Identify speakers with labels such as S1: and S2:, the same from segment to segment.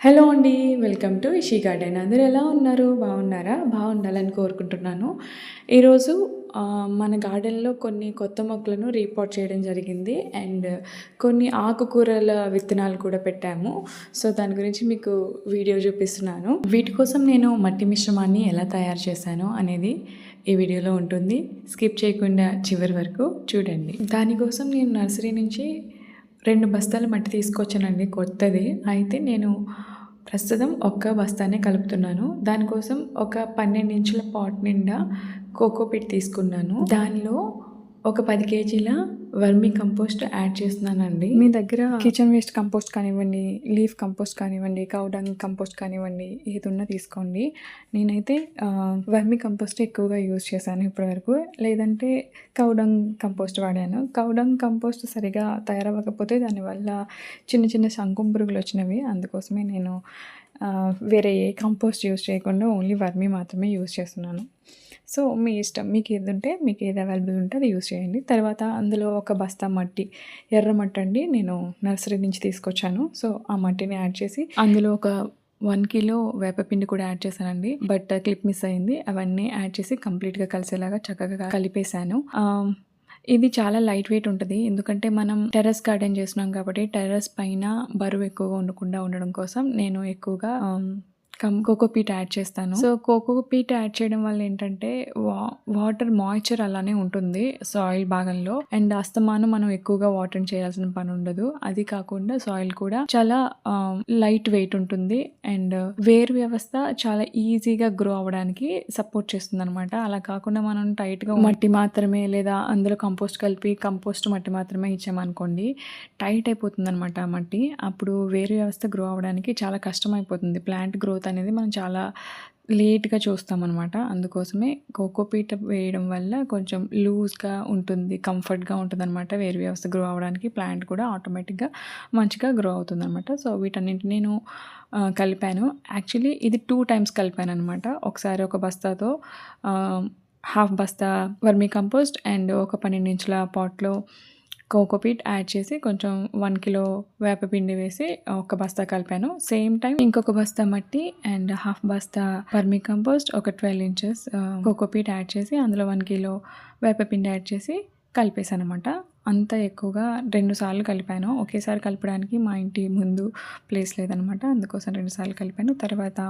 S1: Hello అండి welcome to ఇషీ garden. అందరూ ఎలా ఉన్నారు? బాగున్నారా? బాగుండాలని కోరుకుంటున్నాను. ఈరోజు మన గార్డెన్లో కొన్ని కొత్త మొక్కలను రీపోర్ట్ చేయడం జరిగింది. అండ్ కొన్ని ఆకుకూరల విత్తనాలు కూడా పెట్టాము. సో దాని గురించి మీకు వీడియో చూపిస్తున్నాను. వీటి కోసం నేను మట్టి మిశ్రమాన్ని ఎలా తయారు చేశాను అనేది ఈ వీడియోలో ఉంటుంది. స్కిప్ చేయకుండా చివరి వరకు చూడండి. దానికోసం నేను నర్సరీ నుంచి రెండు బస్తాల మట్టి తీసుకొచ్చానండి కొత్తది. అయితే నేను ప్రస్తుతం ఒక్క బస్తానే కలుపుతున్నాను. దానికోసం ఒక పన్నెండు ఇంచుల పాట్ నిండా కోకోపిట్ తీసుకున్నాను. దానిలో ఒక పది కేజీల వర్మీ కంపోస్ట్ యాడ్ చేస్తున్నానండి. మీ దగ్గర కిచెన్ వేస్ట్ కంపోస్ట్ కానివ్వండి లీఫ్ కంపోస్ట్ కానివ్వండి కౌడంగ్ కంపోస్ట్ కానివ్వండి ఏది ఉన్నా తీసుకోండి. నేనైతే వర్మీ కంపోస్ట్ ఎక్కువగా యూజ్ చేశాను ఇప్పటివరకు. లేదంటే కౌడంగ్ కంపోస్ట్ వాడాను. కౌడంగ్ కంపోస్ట్ సరిగా తయారవ్వకపోతే దానివల్ల చిన్న చిన్న శంకుం పురుగులు వచ్చినవి. అందుకోసమే నేను వేరే ఏ కంపోస్ట్ యూజ్ చేయకుండా ఓన్లీ వర్మీ మాత్రమే యూజ్ చేస్తున్నాను. సో మీ ఇష్టం మీకు ఏది ఉంటే మీకు ఏది అవైలబుల్ ఉంటే అది యూస్ చేయండి. తర్వాత అందులో ఒక బస్తా మట్టి ఎర్ర మట్టి అండి నేను నర్సరీ నుంచి తీసుకొచ్చాను. సో ఆ మట్టిని యాడ్ చేసి అందులో ఒక వన్ కిలో వేపపిండి కూడా యాడ్ చేశానండి. బట్ క్లిప్ మిస్ అయింది. అవన్నీ యాడ్ చేసి కంప్లీట్గా కలిసేలాగా చక్కగా కలిపేశాను. ఇది చాలా లైట్ వెయిట్ ఉంటుంది. ఎందుకంటే మనం టెర్రస్ గార్డెన్ చేస్తున్నాం కాబట్టి టెర్రస్ పైన బరువు ఎక్కువగా ఉండకుండా ఉండడం కోసం నేను ఎక్కువగా ఆమ్, కమ్ కోకోపీట్ యాడ్ చేస్తాను. సో కోకోపీట్ యాడ్ చేయడం వల్ల ఏంటంటే వా వాటర్ మాయిశ్చర్ అలానే ఉంటుంది సాయిల్ భాగంలో. అండ్ అస్తమానం మనం ఎక్కువగా వాటర్ చేయాల్సిన పని ఉండదు. అది కాకుండా సాయిల్ కూడా చాలా లైట్ వెయిట్ ఉంటుంది. అండ్ వేరు వ్యవస్థ చాలా ఈజీగా గ్రో అవ్వడానికి సపోర్ట్ చేస్తుంది అనమాట అలా కాకుండా మనం టైట్గా మట్టి మాత్రమే లేదా అందులో కంపోస్ట్ కలిపి కంపోస్ట్ మట్టి మాత్రమే ఇచ్చామనుకోండి టైట్ అయిపోతుంది అనమాట ఆ మట్టి. అప్పుడు వేరు వ్యవస్థ గ్రో అవ్వడానికి చాలా కష్టం అయిపోతుంది ప్లాంట్ గ్రోత్ అనేది మనం చాలా లేట్గా చూస్తామన్నమాట. అందుకోసమే కోకోపీట వేయడం వల్ల కొంచెం లూజ్గా ఉంటుంది కంఫర్ట్గా ఉంటుంది అనమాట వేరు వ్యవస్థ గ్రో అవ్వడానికి ప్లాంట్ కూడా ఆటోమేటిక్గా మంచిగా గ్రో అవుతుంది అనమాట సో వీటన్నింటిని నేను కలిపాను. యాక్చువల్లీ ఇది టూ టైమ్స్ కలిపాను అనమాట ఒకసారి ఒక బస్తాతో హాఫ్ బస్తా వర్మీ కంపోస్ట్ అండ్ ఒక పన్నెండు ఇంచుల పాట్లో కోకోపీట్ యాడ్ చేసి కొంచెం వన్ కిలో వేపపిండి వేసి ఒక బస్తా కలిపాను. సేమ్ టైం ఇంకొక బస్తా మట్టి అండ్ హాఫ్ బస్తా పర్మీ కంపోస్ట్ ఒక ట్వెల్వ్ ఇంచెస్ కోకోపీట్ యాడ్ చేసి అందులో వన్ కిలో వేపపిండి యాడ్ చేసి కలిపేసాను అనమాట అంత ఎక్కువగా రెండు సార్లు కలిపాను. ఒకేసారి కలపడానికి మా ఇంటి ముందు ప్లేస్ లేదనమాట. అందుకోసం రెండు సార్లు కలిపాను. తర్వాత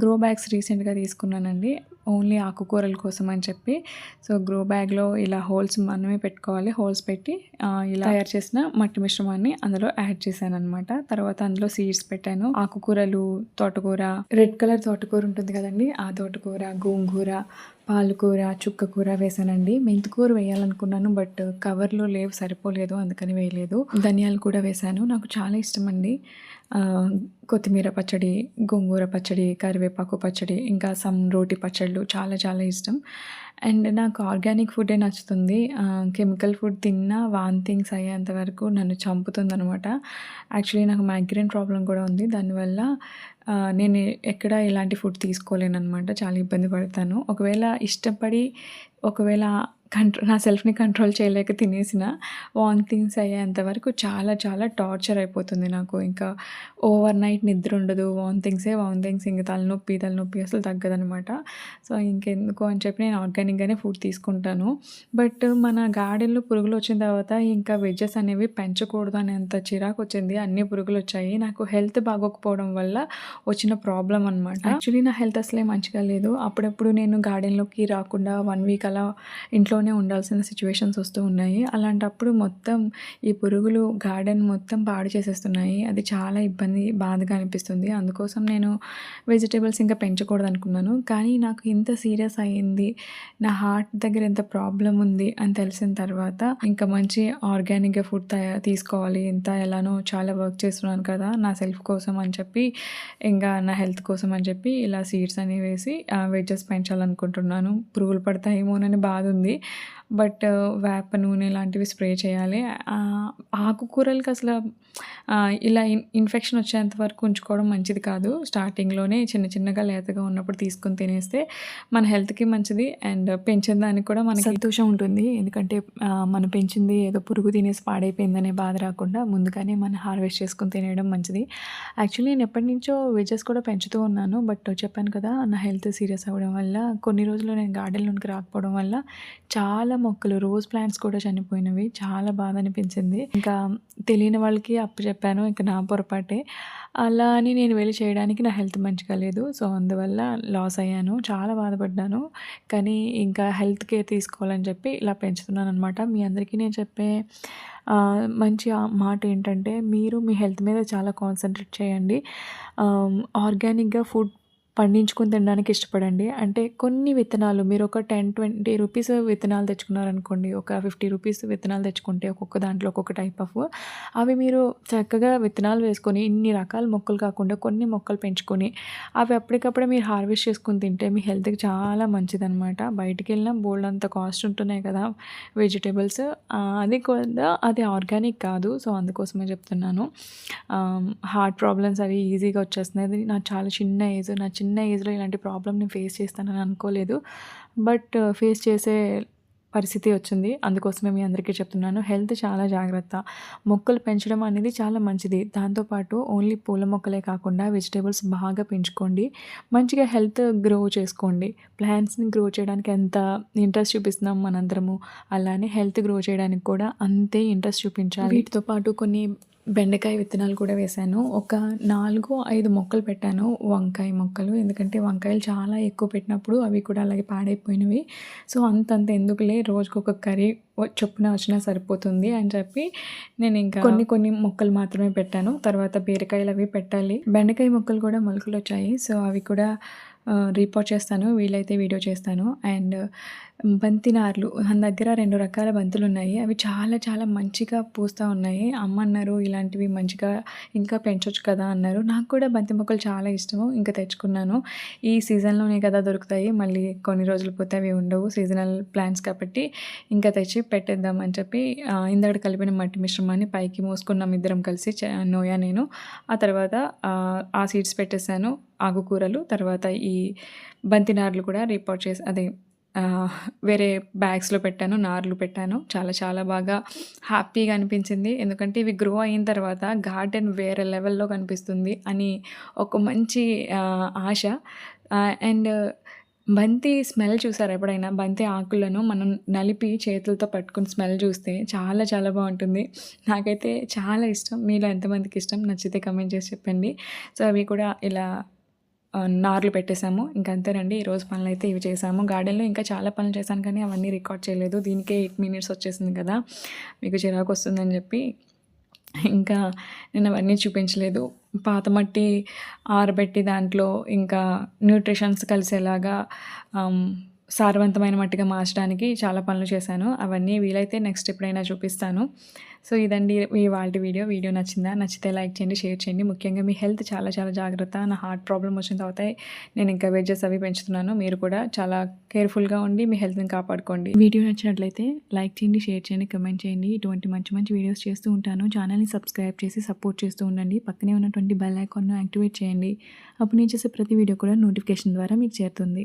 S1: గ్రో బ్యాగ్స్ రీసెంట్గా తీసుకున్నానండి. ఓన్లీ ఆకుకూరల కోసం అని చెప్పి. సో గ్రో బ్యాగ్లో ఇలా హోల్స్ మనమే పెట్టుకోవాలి. హోల్స్ పెట్టి ఇలా తయారు చేసిన మట్టి మిశ్రమాన్ని అందులో యాడ్ చేశాను అనమాట తర్వాత అందులో సీడ్స్ పెట్టాను. ఆకుకూరలు తోటకూర రెడ్ కలర్ తోటకూర ఉంటుంది కదండి. ఆ తోటకూర గోంగూర పాలకూర చుక్కకూర వేసానండి. మెంతికూర వేయాలనుకున్నాను బట్ కవర్లో లేవు సరిపోలేదు అందుకని వేయలేదు. ధనియాలు కూడా వేశాను నాకు చాలా ఇష్టం అండి కొత్తిమీర పచ్చడి గోంగూర పచ్చడి కరివేపాకు పచ్చడి ఇంకా సమ్ రోటి పచ్చళ్ళు చాలా చాలా ఇష్టం. అండ్ నాకు ఆర్గానిక్ ఫుడే నచ్చుతుంది. కెమికల్ ఫుడ్ తిన్నా వాంతింగ్స్ అయ్యేంత వరకు నన్ను చంపుతుంది అనమాట యాక్చువల్లీ నాకు మైగ్రేన్ ప్రాబ్లం కూడా ఉంది. దానివల్ల నేను ఎక్కడ ఇలాంటి ఫుడ్ తీసుకోలేను అనమాట చాలా ఇబ్బంది పడతాను. ఒకవేళ ఇష్టపడి ఒకవేళ కంట్రో నా సెల్ఫ్ని కంట్రోల్ చేయలేక తినేసిన వాంతింగ్స్ అయ్యేంత వరకు చాలా చాలా టార్చర్ అయిపోతుంది నాకు. ఇంకా ఓవర్ నైట్ నిద్ర ఉండదు. వాంతింగ్సే వాంతింగ్స్ ఇంకా తలనొప్పి తలనొప్పి అసలు తగ్గదనమాట సో ఇంకెందుకు అని చెప్పి నేను ఆర్గానిక్గానే ఫుడ్ తీసుకుంటాను. బట్ మన గార్డెన్లో పురుగులు వచ్చిన తర్వాత ఇంకా వెజ్జెస్ అనేవి పెంచకూడదు అనేంత చిరాకు వచ్చింది. అన్ని పురుగులు వచ్చాయి. నాకు హెల్త్ బాగోకపోవడం వల్ల వచ్చిన ప్రాబ్లం అనమాట యాక్చువల్లీ నా హెల్త్ అసలే మంచిగా లేదు. అప్పుడప్పుడు నేను గార్డెన్లోకి రాకుండా వన్ వీక్ అలా ఇంట్లో ఇంట్లోనే ఉండాల్సిన సిచ్యువేషన్స్ వస్తూ ఉన్నాయి. అలాంటప్పుడు మొత్తం ఈ పురుగులు గార్డెన్ మొత్తం పాడు చేసేస్తున్నాయి. అది చాలా ఇబ్బంది బాధగా అనిపిస్తుంది. అందుకోసం నేను వెజిటేబుల్స్ ఇంకా పెంచకూడదు అనుకున్నాను కానీ నాకు ఇంత సీరియస్ అయ్యింది నా హార్ట్ దగ్గర ఎంత ప్రాబ్లం ఉంది అని తెలిసిన తర్వాత ఇంకా మంచి ఆర్గానిక్గా ఫుడ్ తయా తీసుకోవాలి. ఇంత ఎలానో చాలా వర్క్ చేస్తున్నాను కదా నా సెల్ఫ్ కోసం అని చెప్పి ఇంకా నా హెల్త్ కోసం అని చెప్పి ఇలా సీడ్స్ అనేవి వేసి వెజెస్ పెంచాలనుకుంటున్నాను. పురుగులు పడతాయేమోనని బాధ ఉంది. బట్ వేప నూనె లాంటివి స్ప్రే చేయాలి. ఆకుకూరలకి అసలు ఇలా ఇన్ ఇన్ఫెక్షన్ వచ్చేంత వరకు ఉంచుకోవడం మంచిది కాదు. స్టార్టింగ్‌లోనే చిన్న చిన్నగా లేతగా ఉన్నప్పుడు తీసుకొని తినేస్తే మన హెల్త్‌కి మంచిది. అండ్ పెంచిన దానికి కూడా మనకి సంతోషం ఉంటుంది. ఎందుకంటే మనం పెంచింది ఏదో పురుగు తినేసి పాడైపోయిందనే బాధ రాకుండా ముందుగానే మనం హార్వెస్ట్ చేసుకొని తినేయడం మంచిది. యాక్చువల్లీ నేను ఎప్పటి నుంచో వెజెస్ కూడా పెంచుతూ ఉన్నాను. బట్ చెప్పాను కదా నా హెల్త్ సీరియస్ అవ్వడం వల్ల కొన్ని రోజులు నేను గార్డెన్లోనికి రాకపోవడం వల్ల చాలా మొక్కలు రోజ్ ప్లాంట్స్ కూడా చనిపోయినవి. చాలా బాధ అనిపించింది. ఇంకా తెలియని వాళ్ళకి అప్పచెప్పాను ఇంక నా పొరపాటే. అలా అని నేను వెళ్ళి చేయడానికి నా హెల్త్ మంచిగా లేదు. సో అందువల్ల లాస్ అయ్యాను. చాలా బాధపడ్డాను. కానీ ఇంకా హెల్త్ కేర్ తీసుకోవాలని చెప్పి ఇలా పెంచుతున్నాను అనమాట మీ అందరికీ నేను చెప్పే మంచి మాట ఏంటంటే మీరు మీ హెల్త్ మీద చాలా కాన్సన్ట్రేట్ చేయండి. ఆర్గానిక్గా ఫుడ్ పండించుకొని తినడానికి ఇష్టపడండి. అంటే కొన్ని విత్తనాలు మీరు ఒక టెన్ ట్వంటీ రూపీస్ విత్తనాలు తెచ్చుకున్నారనుకోండి ఒక ఫిఫ్టీ రూపీస్ విత్తనాలు తెచ్చుకుంటే ఒక్కొక్క దాంట్లో ఒక్కొక్క టైప్ ఆఫ్ అవి మీరు చక్కగా విత్తనాలు వేసుకొని ఇన్ని రకాల మొక్కలు కాకుండా కొన్ని మొక్కలు పెంచుకొని అవి అప్పటికప్పుడే మీరు హార్వెస్ట్ చేసుకుని తింటే మీ హెల్త్కి చాలా మంచిదనమాట బయటికి వెళ్ళినా బోల్డ్ అంత కాస్ట్ ఉంటున్నాయి కదా వెజిటేబుల్స్. అది కూడా అది ఆర్గానిక్ కాదు. సో అందుకోసమే చెప్తున్నాను. హార్ట్ ప్రాబ్లమ్స్ అవి ఈజీగా వచ్చేస్తున్నాయి. అది నా చాలా చిన్న ఏజ్ నా చిన్న చిన్న ఏజ్లో ఇలాంటి ప్రాబ్లమ్ని ఫేస్ చేస్తానని అనుకోలేదు. బట్ ఫేస్ చేసే పరిస్థితి వచ్చింది. అందుకోసమే మీ అందరికీ చెప్తున్నాను. హెల్త్ చాలా జాగ్రత్త. మొక్కలు పెంచడం అనేది చాలా మంచిది. దాంతోపాటు ఓన్లీ పూల మొక్కలే కాకుండా వెజిటేబుల్స్ బాగా పెంచుకోండి. మంచిగా హెల్త్ గ్రో చేసుకోండి. ప్లాంట్స్ని గ్రో చేయడానికి ఎంత ఇంట్రెస్ట్ చూపిస్తున్నాం మనందరము. అలానే హెల్త్ గ్రో చేయడానికి కూడా అంతే ఇంట్రెస్ట్ చూపించాలి. వీటితో పాటు కొన్ని బెండకాయ విత్తనాలు కూడా వేశాను. ఒక నాలుగు ఐదు మొక్కలు పెట్టాను. వంకాయ మొక్కలు. ఎందుకంటే వంకాయలు చాలా ఎక్కువ పెట్టినప్పుడు అవి కూడా అలాగే పాడైపోయినవి. సో అంతంత ఎందుకులే రోజుకు ఒక కర్రీ చొప్పున వచ్చినా సరిపోతుంది అని చెప్పి నేను ఇంకా కొన్ని కొన్ని మొక్కలు మాత్రమే పెట్టాను. తర్వాత బీరకాయలు అవి పెట్టాలి. బెండకాయ మొక్కలు కూడా మొలకలు వచ్చాయి. సో అవి కూడా రిపోర్ట్ చేస్తాను. వీలైతే వీడియో చేస్తాను. అండ్ బంతి నార్లు మన దగ్గర రెండు రకాల బంతులు ఉన్నాయి అవి చాలా చాలా మంచిగా పూస్తూ ఉన్నాయి. అమ్మ అన్నారు ఇలాంటివి మంచిగా ఇంకా పెంచవచ్చు కదా అన్నారు. నాకు కూడా బంతి మొక్కలు చాలా ఇష్టము. ఇంకా తెచ్చుకున్నాను. ఈ సీజన్లోనే కదా దొరుకుతాయి. మళ్ళీ కొన్ని రోజులు పోతే అవి ఉండవు. సీజనల్ ప్లాంట్స్ కాబట్టి ఇంకా తెచ్చి పెట్టేద్దాం అని చెప్పి ఇందాక కలిపిన మట్టి మిశ్రమాన్ని పైకి మోసుకున్నాం ఇద్దరం కలిసి చ- నోయా నేను. ఆ తర్వాత ఆ, సీడ్స్ పెట్టేశాను. ఆకుకూరలు. తర్వాత ఈ బంతి నార్లు కూడా రిపోర్ట్ చేసి అదే వేరే బ్యాగ్స్లో పెట్టాను నార్లు పెట్టాను. చాలా చాలా బాగా హ్యాపీగా అనిపించింది. ఎందుకంటే ఇవి గ్రో అయిన తర్వాత గార్డెన్ వేరే లెవెల్లో కనిపిస్తుంది అని ఒక మంచి ఆశ. అండ్ బంతి స్మెల్ చూసారు ఎప్పుడైనా? బంతి ఆకులను మనం నలిపి చేతులతో పట్టుకుని స్మెల్ చూస్తే చాలా చాలా బాగుంటుంది. నాకైతే చాలా ఇష్టం. మీలో ఎంతమందికి ఇష్టం? నచ్చితే కమెంట్ చేసి చెప్పండి. సో అవి కూడా ఇలా నార్లు పెట్టేశాము. ఇంకా అంతేనండి ఈరోజు పనులు అయితే ఇవి చేసాము గార్డెన్లో ఇంకా చాలా పనులు చేశాను కానీ అవన్నీ రికార్డ్ చేయలేదు. దీనికే ఎయిట్ మినిట్స్ వచ్చేసింది కదా మీకు చిరాకు వస్తుందని చెప్పి. ఇంకా నేను అవన్నీ చూపించలేదు. పాత మట్టి ఆరబెట్టి దాంట్లో ఇంకా న్యూట్రిషన్స్ కలిసేలాగా సారవంతమైన మట్టిగా మార్చడానికి చాలా పనులు చేశాను. అవన్నీ వీలైతే నెక్స్ట్ ఎప్పుడైనా చూపిస్తాను. సో ఇదండి వాళ్ళ వీడియో. వీడియో నచ్చిందా? నచ్చితే లైక్ చేయండి షేర్ చేయండి. ముఖ్యంగా మీ హెల్త్ చాలా చాలా జాగ్రత్త. నా హార్ట్ ప్రాబ్లం వచ్చిన తర్వాత నేను ఇంకా వెజెస్ అవి పెంచుతున్నాను. మీరు కూడా చాలా కేర్ఫుల్గా ఉండి మీ హెల్త్ని కాపాడుకోండి. వీడియో నచ్చినట్లయితే లైక్ చేయండి షేర్ చేయండి కమెంట్ చేయండి. ఇటువంటి మంచి మంచి వీడియోస్ చేస్తూ ఉంటాను. ఛానల్ని సబ్స్క్రైబ్ చేసి సపోర్ట్ చేస్తూ ఉండండి. పక్కనే ఉన్నటువంటి బెల్ ఐకాన్ను యాక్టివేట్ చేయండి. అప్పుడు నేను చేసే ప్రతి వీడియో కూడా నోటిఫికేషన్ ద్వారా మీకు చేరుతుంది.